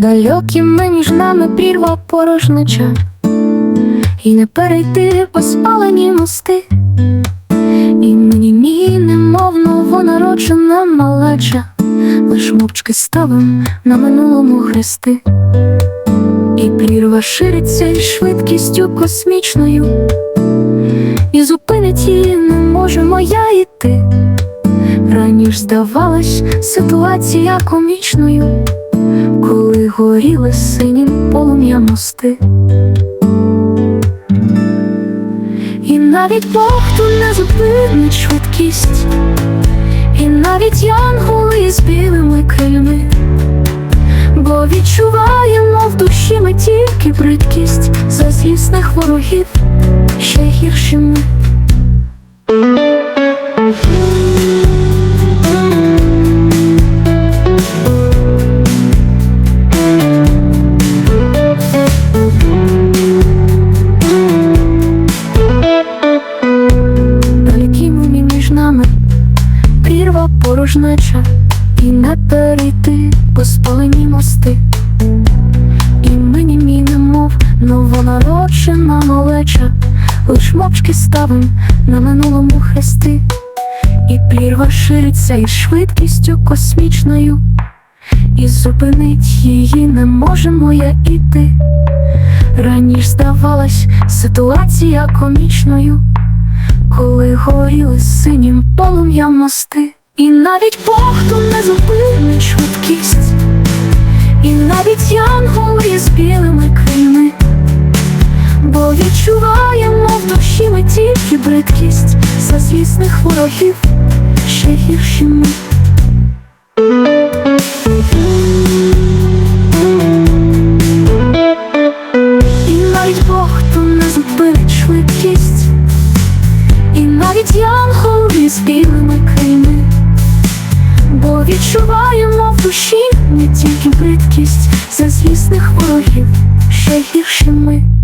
Далекими між нами прірва порожнича, І не перейти по спалені мости, і мені ні, немов новонароджена малеча, лиш мовчки ставим на минулому хрести, і прірва шириться із швидкістю космічною, і зупинить її не можемо я йти. Раніше здавалась ситуація комічною, коли горіли синім полум'я мости. І навіть Бог тут не зупинить швидкість, і навіть янголи з білими крильми, бо відчуваємо в душі ми тільки бридкість. За злісних ворогів, ще гірші порожнеча, і не перейти по спалені мости. І мені мій немов новонароджена малеча, лиш мовчки ставим на минулому хрести, і прірва шириться із швидкістю космічною, і зупинить її не можемо я іти. Раніше здавалась ситуація комічною коли горіли синім полум'ям мости, і навіть Бог тут не зупинить швидкість, і навіть янголи з білими крильми, бо відчуваємо в душі ми тільки бридкість за злісних ворогів, ще гірші. І навіть Бог тут не зупинить швидкість. І навіть янголи з білими крильми, бо відчуваємо в душі не тільки бридкість за звісних ворогів, ще гірше ми.